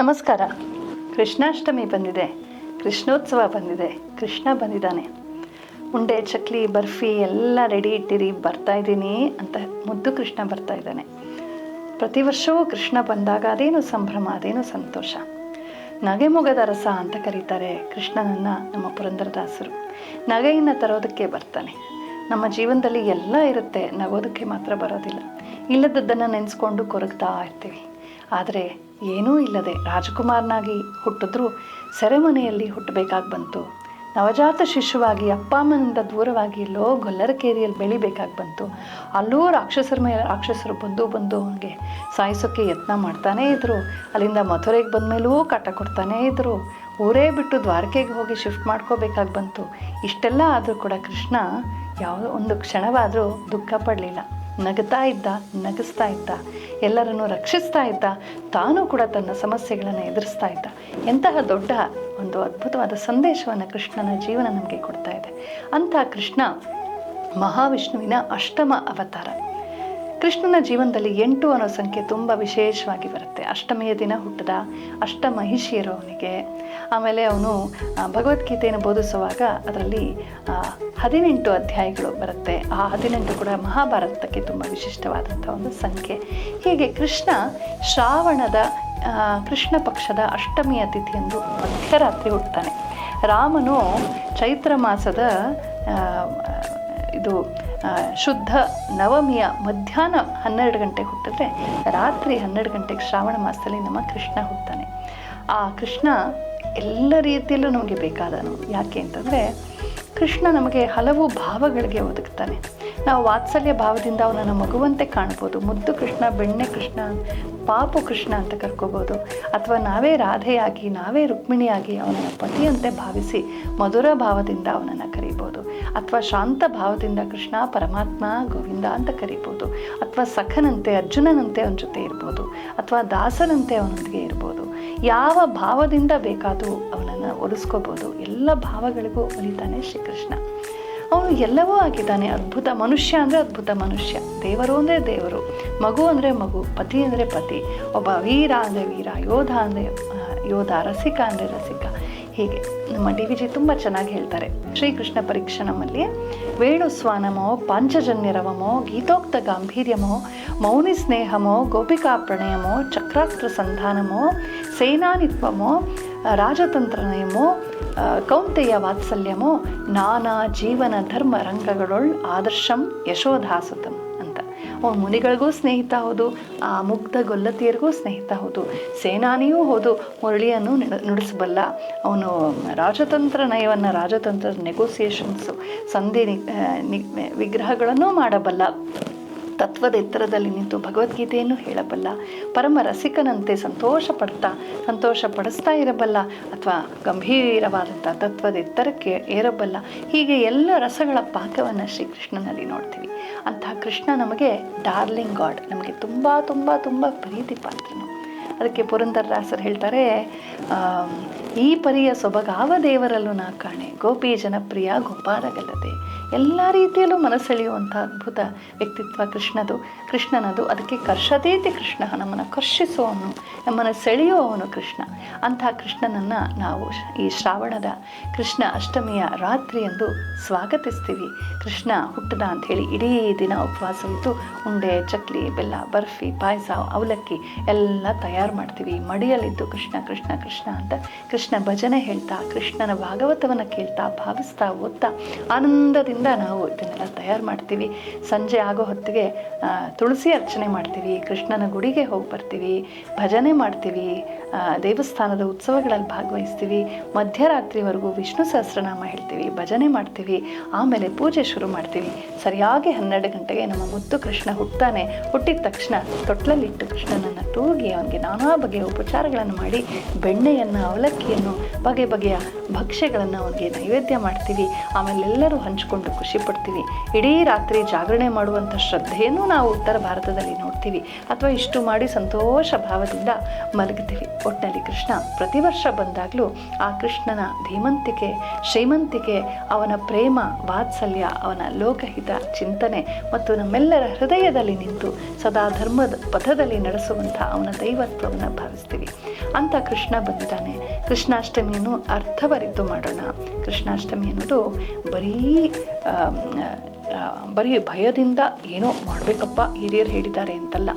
ನಮಸ್ಕಾರ. ಕೃಷ್ಣಾಷ್ಟಮಿ ಬಂದಿದೆ. ಕೃಷ್ಣೋತ್ಸವ ಬಂದಿದೆ. ಕೃಷ್ಣ ಬಂದಿದ್ದಾನೆ. ಉಂಡೆ, ಚಕ್ಲಿ, ಬರ್ಫಿ ಎಲ್ಲ ರೆಡಿ ಇಟ್ಟಿರಿ, ಬರ್ತಾ ಇದ್ದೀನಿ ಅಂತ ಮುದ್ದು ಕೃಷ್ಣ ಬರ್ತಾ ಇದ್ದಾನೆ. ಪ್ರತಿ ವರ್ಷವೂ ಕೃಷ್ಣ ಬಂದಾಗ ಅದೇನು ಸಂಭ್ರಮ, ಅದೇನು ಸಂತೋಷ. ನಗೆಮೊಗದ ರಸ ಅಂತ ಕರೀತಾರೆ ಕೃಷ್ಣನನ್ನು ನಮ್ಮ ಪುರಂದರದಾಸರು. ನಗೆಯನ್ನು ತರೋದಕ್ಕೆ ಬರ್ತಾನೆ. ನಮ್ಮ ಜೀವನದಲ್ಲಿ ಎಲ್ಲ ಇರುತ್ತೆ, ನಗೋದಕ್ಕೆ ಮಾತ್ರ ಬರೋದಿಲ್ಲ. ಇಲ್ಲದದ್ದನ್ನು ನೆನೆಸ್ಕೊಂಡು ಕೊರಗ್ತಾ ಇರ್ತೀವಿ. ಆದರೆ ಏನೂ ಇಲ್ಲದೆ ರಾಜಕುಮಾರನಾಗಿ ಹುಟ್ಟಿದ್ರೂ ಸೆರೆಮನೆಯಲ್ಲಿ ಹುಟ್ಟಬೇಕಾಗಿ ಬಂತು. ನವಜಾತ ಶಿಶುವಾಗಿ ಅಪ್ಪ ಅಮ್ಮನಿಂದ ದೂರವಾಗಿ ಎಲ್ಲೋ ಗೊಲ್ಲರಕೇರಿಯಲ್ಲಿ ಬೆಳಿಬೇಕಾಗಿ ಬಂತು. ಅಲ್ಲೂ ರಾಕ್ಷಸರ ಮೇಲೆ ರಾಕ್ಷಸರು ಬಂದು ಬಂದು ಅವನಿಗೆ ಸಾಯಿಸೋಕ್ಕೆ ಯತ್ನ ಮಾಡ್ತಾನೇ ಇದ್ದರು ಅಲ್ಲಿಂದ ಮಥುರೆಗೆ ಬಂದಮೇಲೂ ಕಾಟ ಕೊಡ್ತಾನೇ ಇದ್ದರು ಊರೇ ಬಿಟ್ಟು ದ್ವಾರಕೆಗೆ ಹೋಗಿ ಶಿಫ್ಟ್ ಮಾಡ್ಕೋಬೇಕಾಗಿ ಬಂತು. ಇಷ್ಟೆಲ್ಲ ಆದರೂ ಕೂಡ ಕೃಷ್ಣ ಯಾವುದೋ ಒಂದು ಕ್ಷಣವಾದರೂ ದುಃಖ ಪಡಲಿಲ್ಲ. ನಗುತ್ತಾ ಇದ್ದ, ನಗಿಸ್ತಾ ಇದ್ದ, ಎಲ್ಲರನ್ನು ರಕ್ಷಿಸ್ತಾ ಇದ್ದ, ತಾನೂ ಕೂಡ ತನ್ನ ಸಮಸ್ಯೆಗಳನ್ನು ಎದುರಿಸ್ತಾ ಇದ್ದ. ಎಂತಹ ದೊಡ್ಡ ಒಂದು ಅದ್ಭುತವಾದ ಸಂದೇಶವನ್ನು ಕೃಷ್ಣನ ಜೀವನ ನಮಗೆ ಕೊಡ್ತಾ ಇದೆ. ಅಂತಹ ಕೃಷ್ಣ ಮಹಾವಿಷ್ಣುವಿನ ಅಷ್ಟಮ ಅವತಾರ. ಕೃಷ್ಣನ ಜೀವನದಲ್ಲಿ ಎಂಟು ಅನ್ನೋ ಸಂಖ್ಯೆ ತುಂಬ ವಿಶೇಷವಾಗಿ ಬರುತ್ತೆ. ಅಷ್ಟಮಿಯ ದಿನ ಹುಟ್ಟಿದ ಅಷ್ಟ ಮಹಿಷಿಯರು ಅವನಿಗೆ. ಆಮೇಲೆ ಅವನು ಭಗವದ್ಗೀತೆಯನ್ನು ಬೋಧಿಸುವಾಗ ಅದರಲ್ಲಿ ಹದಿನೆಂಟು ಅಧ್ಯಾಯಗಳು ಬರುತ್ತೆ. ಆ ಹದಿನೆಂಟು ಕೂಡ ಮಹಾಭಾರತಕ್ಕೆ ತುಂಬ ವಿಶಿಷ್ಟವಾದಂಥ ಒಂದು ಸಂಖ್ಯೆ. ಹೀಗೆ ಕೃಷ್ಣ ಶ್ರಾವಣದ ಕೃಷ್ಣ ಪಕ್ಷದ ಅಷ್ಟಮಿಯ ತಿಥಿಯಂದು ಮಧ್ಯರಾತ್ರಿ ಹುಟ್ಟುತ್ತಾನೆ ರಾಮನು ಚೈತ್ರ ಮಾಸದ ಇದು ಶುದ್ಧ ನವಮಿಯ ಮಧ್ಯಾಹ್ನ ಹನ್ನೆರಡು ಗಂಟೆಗೆ ಹುಟ್ಟಿದ್ರೆ ರಾತ್ರಿ ಹನ್ನೆರಡು ಗಂಟೆಗೆ ಶ್ರಾವಣ ಮಾಸದಲ್ಲಿ ನಮ್ಮ ಕೃಷ್ಣ ಹುಟ್ತಾನೆ. ಆ ಕೃಷ್ಣ ಎಲ್ಲ ರೀತಿಯಲ್ಲೂ ನಮಗೆ ಬೇಕಾದನು. ಯಾಕೆ ಅಂತಂದರೆ ಕೃಷ್ಣ ನಮಗೆ ಹಲವು ಭಾವಗಳಿಗೆ ಒದಗ್ತಾನೆ. ನಾವು ವಾತ್ಸಲ್ಯ ಭಾವದಿಂದ ಅವನನ್ನು ಮಗುವಂತೆ ಕಾಣ್ಬೋದು. ಮುದ್ದು ಕೃಷ್ಣ, ಬೆಣ್ಣೆ ಕೃಷ್ಣ, ಪಾಪು ಕೃಷ್ಣ ಅಂತ ಕರ್ಕೋಬೋದು. ಅಥವಾ ನಾವೇ ರಾಧೆಯಾಗಿ, ನಾವೇ ರುಕ್ಮಿಣಿಯಾಗಿ ಅವನನ್ನು ಪತಿಯಂತೆ ಭಾವಿಸಿ ಮಧುರ ಭಾವದಿಂದ ಅವನನ್ನು ಕರೀಬೋದು. ಅಥವಾ ಶಾಂತ ಭಾವದಿಂದ ಕೃಷ್ಣ, ಪರಮಾತ್ಮ, ಗೋವಿಂದ ಅಂತ ಕರಿಬೋದು. ಅಥವಾ ಸಖನಂತೆ, ಅರ್ಜುನನಂತೆ ಅವನ ಜೊತೆ ಇರ್ಬೋದು. ಅಥವಾ ದಾಸನಂತೆ ಅವನೊಂದಿಗೆ ಇರ್ಬೋದು. ಯಾವ ಭಾವದಿಂದ ಬೇಕಾದರೂ ಅವನನ್ನು ಒಲಿಸ್ಕೋಬೋದು. ಎಲ್ಲ ಭಾವಗಳಿಗೂ ಒಲಿತಾನೆ ಶ್ರೀಕೃಷ್ಣ. ಅವನು ಎಲ್ಲವೂ ಆಗಿದ್ದಾನೆ. ಅದ್ಭುತ ಮನುಷ್ಯ ಅಂದರೆ ಅದ್ಭುತ ಮನುಷ್ಯ. ದೇವರು ಅಂದರೆ ದೇವರು. ಮಗು ಅಂದರೆ ಮಗು. ಪತಿ ಅಂದರೆ ಪತಿ. ಒಬ್ಬ ವೀರ ಅಂದರೆ ವೀರ. ಯೋಧ ಅಂದರೆ ಯೋಧ, ರಸಿಕ ಅಂದರೆ ರಸಿಕ. ಹೀಗೆ ನಮ್ಮ ಡಿ ವಿ ಜಿ ತುಂಬ ಚೆನ್ನಾಗಿ ಹೇಳ್ತಾರೆ. ಶ್ರೀಕೃಷ್ಣ ಪರೀಕ್ಷೆ ನಮ್ಮಲ್ಲಿ ವೇಣುಸ್ವಾನಮೋ ಪಾಂಚಜನ್ಯರವಮೋ ಗೀತೋಕ್ತ ಗಾಂಭೀರ್ಯಮೋ ಮೌನಿ ಸ್ನೇಹಮೋ ಗೋಪಿಕಾ ಪ್ರಣಯಮೋ ಚಕ್ರಾಸ್ತ್ರ ಸಂಧಾನಮೋ ಸೇನಾನಿತ್ವಮೋ ರಾಜತಂತ್ರನಯಮೋ ನಯಮೋ ಕೌಂತೆಯ ವಾತ್ಸಲ್ಯಮೋ ನಾನಾ ಜೀವನ ಧರ್ಮ ರಂಗಗಳೊಳ್ ಆದರ್ಶಂ ಯಶೋಧಾಸುತಂ. ಮುನಿಗಳಿಗೂ ಸ್ನೇಹಿತ ಹೌದು, ಆ ಮುಗ್ಧ ಗೊಲ್ಲತಿಯರಿಗೂ ಸ್ನೇಹಿತ ಹೌದು. ಸೇನಾನಿಯೂ ಹೌದು, ಮುರಳಿಯನ್ನು ನುಡ- ನುಡಿಸಬಲ್ಲ. ಅವನು ರಾಜತಂತ್ರ ನಯವನ್ನು ರಾಜತಂತ್ರ ನೆಗೋಸಿಯೇಷನ್ಸು ಸಂಧಿ ವಿಗ್ರಹಗಳನ್ನು ಮಾಡಬಲ್ಲ. ತತ್ವದ ಎತ್ತರದಲ್ಲಿ ನಿಂತು ಭಗವದ್ಗೀತೆಯನ್ನು ಹೇಳಬಲ್ಲ, ಪರಮ ರಸಿಕನಂತೆ ಸಂತೋಷ ಪಡ್ತಾ ಸಂತೋಷ ಪಡಿಸ್ತಾ ಇರಬಲ್ಲ, ಅಥವಾ ಗಂಭೀರವಾದಂಥ ತತ್ವದ ಎತ್ತರಕ್ಕೆ ಏರಬಲ್ಲ, ಹೀಗೆ ಎಲ್ಲ ರಸಗಳ ಪಾಕವನ್ನು ಶ್ರೀಕೃಷ್ಣನಲ್ಲಿ ನೋಡ್ತೀವಿ. ಅಂತಹ ಕೃಷ್ಣ ನಮಗೆ ಡಾರ್ಲಿಂಗ್ ಗಾಡ್, ನಮಗೆ ತುಂಬ ತುಂಬ ತುಂಬ ಪ್ರೀತಿ ಪಾತ್ರನು ಅದಕ್ಕೆ ಪುರಂದರದಾಸರು ಹೇಳ್ತಾರೆ ಈ ಪರಿಯ ಸೊಬಗಾವ ದೇವರಲ್ಲೂ ನಾ ಕಾಣೆ. ಗೋಪಿ ಜನಪ್ರಿಯ, ಗೋಪಾಲಗಲ್ಲದೆ. ಎಲ್ಲ ರೀತಿಯಲ್ಲೂ ಮನಸೆಳೆಯುವಂಥ ಅದ್ಭುತ ವ್ಯಕ್ತಿತ್ವ ಕೃಷ್ಣದು. ಕೃಷ್ಣನದು, ಅದಕ್ಕೆ ಕರ್ಷದೇತಿ ಕೃಷ್ಣ ನಮ್ಮನ್ನು ಕರ್ಷಿಸುವವನು, ನಮ್ಮನ್ನು ಸೆಳೆಯುವವನು ಕೃಷ್ಣ. ಅಂಥ ಕೃಷ್ಣನನ್ನು ನಾವು ಈ ಶ್ರಾವಣದ ಕೃಷ್ಣ ಅಷ್ಟಮಿಯ ರಾತ್ರಿಯಂದು ಸ್ವಾಗತಿಸ್ತೀವಿ. ಕೃಷ್ಣ ಹುಟ್ಟದ ಅಂಥೇಳಿ ಇಡೀ ದಿನ ಉಪವಾಸವಿದ್ದು ಉಂಡೆ, ಚಕ್ಲಿ, ಬೆಲ್ಲ, ಬರ್ಫಿ, ಪಾಯಸ, ಅವಲಕ್ಕಿ ಎಲ್ಲ ತಯಾರು ಮಾಡ್ತೀವಿ. ಮಡಿಯಲ್ಲಿದ್ದು ಕೃಷ್ಣ ಕೃಷ್ಣ ಕೃಷ್ಣ ಅಂತ ಭಜನೆ ಹೇಳ್ತಾ, ಕೃಷ್ಣನ ಭಾಗವತವನ್ನು ಕೇಳ್ತಾ, ಭಾವಿಸ್ತಾ, ಓದ್ತಾ, ಆನಂದದಿಂದ ನಾವು ಇದನ್ನೆಲ್ಲ ತಯಾರು ಮಾಡ್ತೀವಿ. ಸಂಜೆ ಆಗೋ ಹೊತ್ತಿಗೆ ತುಳಸಿ ಅರ್ಚನೆ ಮಾಡ್ತೀವಿ, ಕೃಷ್ಣನ ಗುಡಿಗೆ ಹೋಗಿ ಬರ್ತೀವಿ ಭಜನೆ ಮಾಡ್ತೀವಿ ದೇವಸ್ಥಾನದ ಉತ್ಸವಗಳಲ್ಲಿ ಭಾಗವಹಿಸ್ತೀವಿ. ಮಧ್ಯರಾತ್ರಿವರೆಗೂ ವಿಷ್ಣು ಸಹಸ್ರನಾಮ ಹೇಳ್ತೀವಿ, ಭಜನೆ ಮಾಡ್ತೀವಿ, ಆಮೇಲೆ ಪೂಜೆ ಶುರು ಮಾಡ್ತೀವಿ. ಸರಿಯಾಗಿ ಹನ್ನೆರಡು ಗಂಟೆಗೆ ನಮ್ಮ ಮುದ್ದು ಕೃಷ್ಣ ಹುಟ್ಟಾನೆ ಹುಟ್ಟಿದ ತಕ್ಷಣ ತೊಟ್ಲಲ್ಲಿಟ್ಟು ಕೃಷ್ಣನನ್ನು ತೂಗಿ ಅವನಿಗೆ ನಾನಾ ಬಗೆಯ ಉಪಚಾರಗಳನ್ನು ಮಾಡಿ ಬೆಣ್ಣೆಯನ್ನು, ಅವಲಕ್ಕಿಯನ್ನು, ಬಗೆ ಬಗೆಯ ಭಕ್ಷ್ಯಗಳನ್ನು ಅವನಿಗೆ ನೈವೇದ್ಯ ಮಾಡ್ತೀವಿ. ಆಮೇಲೆ ಎಲ್ಲರೂ ಹಂಚಿಕೊಂಡು ಖುಷಿ ಪಡ್ತೀವಿ. ಇಡೀ ರಾತ್ರಿ ಜಾಗರಣೆ ಮಾಡುವಂಥ ಶ್ರದ್ಧೆಯನ್ನು ನಾವು ಉತ್ತರ ಭಾರತದಲ್ಲಿ ನೋಡ್ತೀವಿ. ಅಥವಾ ಇಷ್ಟು ಮಾಡಿ ಸಂತೋಷ ಭಾವದಿಂದ ಮಲಗ್ತೀವಿ ಒಟ್ಟಿನಲ್ಲಿ ಕೃಷ್ಣ ಪ್ರತಿ ವರ್ಷ ಬಂದಾಗಲೂ ಆ ಕೃಷ್ಣನ ಧೀಮಂತಿಕೆ, ಶ್ರೀಮಂತಿಕೆ, ಅವನ ಪ್ರೇಮ, ವಾತ್ಸಲ್ಯ, ಅವನ ಲೋಕಹಿತ ಚಿಂತನೆ ಮತ್ತು ನಮ್ಮೆಲ್ಲರ ಹೃದಯದಲ್ಲಿ ನಿಂತು ಸದಾ ಧರ್ಮದ ಪಥದಲ್ಲಿ ನಡೆಸುವಂಥ ಅವನ ದೈವತ್ವವನ್ನು ಭಾವಿಸ್ತೀವಿ. ಅಂತ ಕೃಷ್ಣ ಬಂದಿದ್ದಾನೆ. ಕೃಷ್ಣಾಷ್ಟಮಿಯನ್ನು ಅರ್ಥವರಿತು ಮಾಡೋಣ. ಕೃಷ್ಣಾಷ್ಟಮಿ ಅನ್ನೋದು ಬರೀ ಬರೀ ಭಯದಿಂದ ಏನೋ ಮಾಡಬೇಕಪ್ಪ ಹಿರಿಯರು ಹೇಳಿದ್ದಾರೆ ಅಂತಲ್ಲ,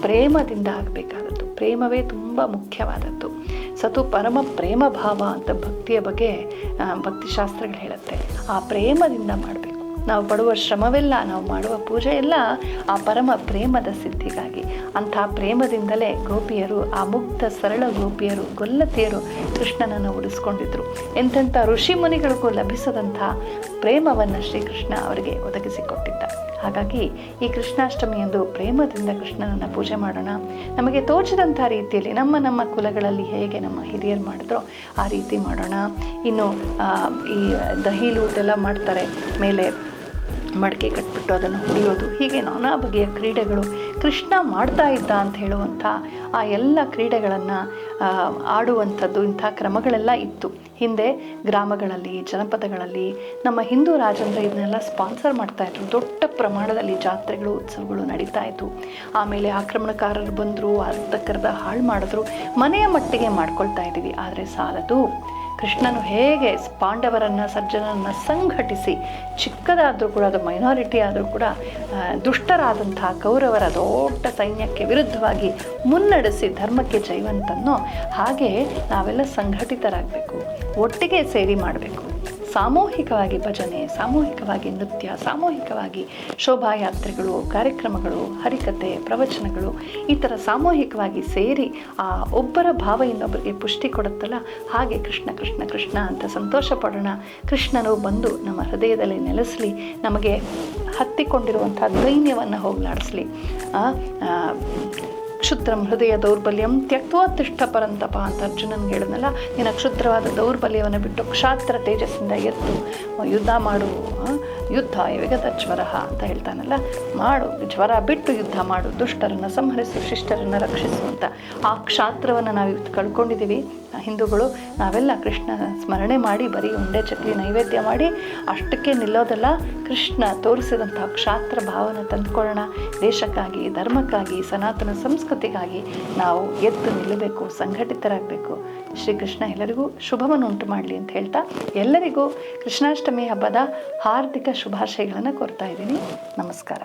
ಪ್ರೇಮದಿಂದ ಆಗಬೇಕಾದದ್ದು. ಪ್ರೇಮವೇ ತುಂಬ ಮುಖ್ಯವಾದದ್ದು. ಸತು ಪರಮ ಪ್ರೇಮ ಭಾವ ಅಂತ ಭಕ್ತಿಯ ಬಗ್ಗೆ ಭಕ್ತಿಶಾಸ್ತ್ರಗಳು ಹೇಳುತ್ತೆ. ಆ ಪ್ರೇಮದಿಂದ ಮಾಡಬೇಕು. ನಾವು ಪಡುವ ಶ್ರಮವೆಲ್ಲ, ನಾವು ಮಾಡುವ ಪೂಜೆ ಎಲ್ಲ ಆ ಪರಮ ಪ್ರೇಮದ ಸಿದ್ಧಿಗಾಗಿ. ಅಂಥ ಪ್ರೇಮದಿಂದಲೇ ಗೋಪಿಯರು, ಆ ಮುಕ್ತ ಸರಳ ಗೋಪಿಯರು, ಗೊಲ್ಲತಿಯರು ಕೃಷ್ಣನನ್ನು ಉಳಿಸ್ಕೊಂಡಿದ್ರು. ಎಂಥೆಂಥ ಋಷಿ ಮುನಿಗಳಿಗೂ ಲಭಿಸದಂಥ ಪ್ರೇಮವನ್ನು ಶ್ರೀಕೃಷ್ಣ ಅವರಿಗೆ ಒದಗಿಸಿಕೊಟ್ಟಿದ್ದ. ಹಾಗಾಗಿ ಈ ಕೃಷ್ಣಾಷ್ಟಮಿಯಂದು ಪ್ರೇಮದಿಂದ ಕೃಷ್ಣನನ್ನು ಪೂಜೆ ಮಾಡೋಣ. ನಮಗೆ ತೋಚಿದಂಥ ರೀತಿಯಲ್ಲಿ ನಮ್ಮ ನಮ್ಮ ಕುಲಗಳಲ್ಲಿ ಹೇಗೆ ನಮ್ಮ ಹಿರಿಯರು ಮಾಡಿದ್ರೋ ಆ ರೀತಿ ಮಾಡೋಣ. ಇನ್ನು ಈ ದಹಿಲು ಇದೆಲ್ಲ ಮಾಡ್ತಾರೆ. ಮೇಲೆ ಮಡಕೆ ಕಟ್ಬಿಟ್ಟು ಅದನ್ನು ಹೊಡೆಯೋದು. ಹೀಗೆ ನಾನಾ ಬಗೆಯ ಕ್ರೀಡೆಗಳು ಕೃಷ್ಣ ಮಾಡ್ತಾ ಇದ್ದ ಅಂತ ಹೇಳುವಂಥ ಆ ಎಲ್ಲ ಕ್ರೀಡೆಗಳನ್ನು ಆಡುವಂಥದ್ದು ಇಂಥ ಕ್ರಮಗಳೆಲ್ಲ ಇತ್ತು. ಹಿಂದೆ ಗ್ರಾಮಗಳಲ್ಲಿ, ಜನಪದಗಳಲ್ಲಿ ನಮ್ಮ ಹಿಂದೂ ರಾಜಂದ್ರ ಇದನ್ನೆಲ್ಲ ಸ್ಪಾನ್ಸರ್ ಮಾಡ್ತಾಯಿದ್ರು ದೊಡ್ಡ ಪ್ರಮಾಣದಲ್ಲಿ ಜಾತ್ರೆಗಳು, ಉತ್ಸವಗಳು ನಡೀತಾ ಇತ್ತು ಆಮೇಲೆ ಆಕ್ರಮಣಕಾರರು ಬಂದರು, ಅರ್ಧಕ್ಕರ್ಧ ಹಾಳು ಮಾಡಿದ್ರು. ಮನೆಯ ಮಟ್ಟಿಗೆ ಮಾಡ್ಕೊಳ್ತಾ ಇದ್ದೀವಿ. ಆದರೆ ಸಾಲದು ಕೃಷ್ಣನು ಹೇಗೆ ಪಾಂಡವರನ್ನು ಸಜ್ಜನನ್ನು ಸಂಘಟಿಸಿ ಚಿಕ್ಕದಾದರೂ ಕೂಡ ಅದು ಮೈನಾರಿಟಿ ಆದರೂ ಕೂಡ ದುಷ್ಟರಾದಂಥ ಕೌರವರ ದೊಡ್ಡ ಸೈನ್ಯಕ್ಕೆ ವಿರುದ್ಧವಾಗಿ ಮುನ್ನಡೆಸಿ ಧರ್ಮಕ್ಕೆ ಜೈವಂತನ್ನೋ ಹಾಗೆ ನಾವೆಲ್ಲ ಸಂಘಟಿತರಾಗಬೇಕು, ಒಟ್ಟಿಗೆ ಸೇರಿ ಮಾಡಬೇಕು. ಸಾಮೂಹಿಕವಾಗಿ ಭಜನೆ, ಸಾಮೂಹಿಕವಾಗಿ ನೃತ್ಯ, ಸಾಮೂಹಿಕವಾಗಿ ಶೋಭಾಯಾತ್ರೆಗಳು, ಕಾರ್ಯಕ್ರಮಗಳು ಹರಿಕತೆ ಪ್ರವಚನಗಳು ಈ ಥರ ಸಾಮೂಹಿಕವಾಗಿ ಸೇರಿ ಆ ಒಬ್ಬರ ಭಾವ ಇನ್ನೊಬ್ಬರಿಗೆ ಪುಷ್ಟಿ ಕೊಡುತ್ತಲ್ಲ? ಹಾಗೆ ಕೃಷ್ಣ ಕೃಷ್ಣ ಕೃಷ್ಣ ಅಂತ ಸಂತೋಷ ಪಡೋಣ. ಕೃಷ್ಣನು ಬಂದು ನಮ್ಮ ಹೃದಯದಲ್ಲಿ ನೆಲೆಸಲಿ, ನಮಗೆ ಹತ್ತಿಕೊಂಡಿರುವಂಥ ದೈನ್ಯವನ್ನು ಹೋಗಲಾಡಿಸ್ಲಿ. ಕ್ಷುದ್ರಂ ಹೃದಯ ದೌರ್ಬಲ್ಯಂ ತ್ಯಕ್ತೋ ತಿಷ್ಠ ಪರಂತಪ ಅಂತ ಅರ್ಜುನನ್ ಹೇಳಿದ್ನಲ್ಲ ನಿನ್ನ ಕ್ಷುದ್ರವಾದ ದೌರ್ಬಲ್ಯವನ್ನು ಬಿಟ್ಟು ಕ್ಷಾತ್ರ ತೇಜಸ್ಸಿಂದ ಎತ್ತು ಯುದ್ಧ ಮಾಡು ಯುದ್ಧ ವಿಗತ ಜ್ವರ ಅಂತ ಹೇಳ್ತಾನಲ್ಲ? ಮಾಡು, ಜ್ವರ ಬಿಟ್ಟು ಯುದ್ಧ ಮಾಡು, ದುಷ್ಟರನ್ನು ಸಂಹರಿಸು, ಶಿಷ್ಟರನ್ನು ರಕ್ಷಿಸು ಅಂತ. ಆ ಕ್ಷಾತ್ರವನ್ನು ನಾವು ಇವತ್ತು ಕಳ್ಕೊಂಡಿದ್ದೀವಿ ಹಿಂದೂಗಳು, ನಾವೆಲ್ಲ ಕೃಷ್ಣ ಸ್ಮರಣೆ ಮಾಡಿ, ಬರೀ ಉಂಡೆ ಚಕ್ಲಿ ನೈವೇದ್ಯ ಮಾಡಿ, ಅಷ್ಟಕ್ಕೆ ನಿಲ್ಲೋದಲ್ಲ. ಕೃಷ್ಣ ತೋರಿಸಿದಂಥ ಕ್ಷಾತ್ರ ಭಾವನ ತಂದುಕೊಳ್ಳೋಣ. ದೇಶಕ್ಕಾಗಿ, ಧರ್ಮಕ್ಕಾಗಿ, ಸನಾತನ ಸಂಸ್ಕೃತಿಗಾಗಿ ನಾವು ಎದ್ದು ನಿಲ್ಲಬೇಕು, ಸಂಘಟಿತರಾಗಬೇಕು. ಶ್ರೀಕೃಷ್ಣ ಎಲ್ಲರಿಗೂ ಶುಭವನ್ನು ಉಂಟು ಮಾಡಲಿ ಅಂತ ಹೇಳ್ತಾ, ಎಲ್ಲರಿಗೂ ಕೃಷ್ಣಾಷ್ಟಮಿ ಹಬ್ಬದ ಹಾರ್ದಿಕ ಶುಭಾಶಯಗಳನ್ನು ಕೊಡ್ತಾ ಇದ್ದೀನಿ. ನಮಸ್ಕಾರ.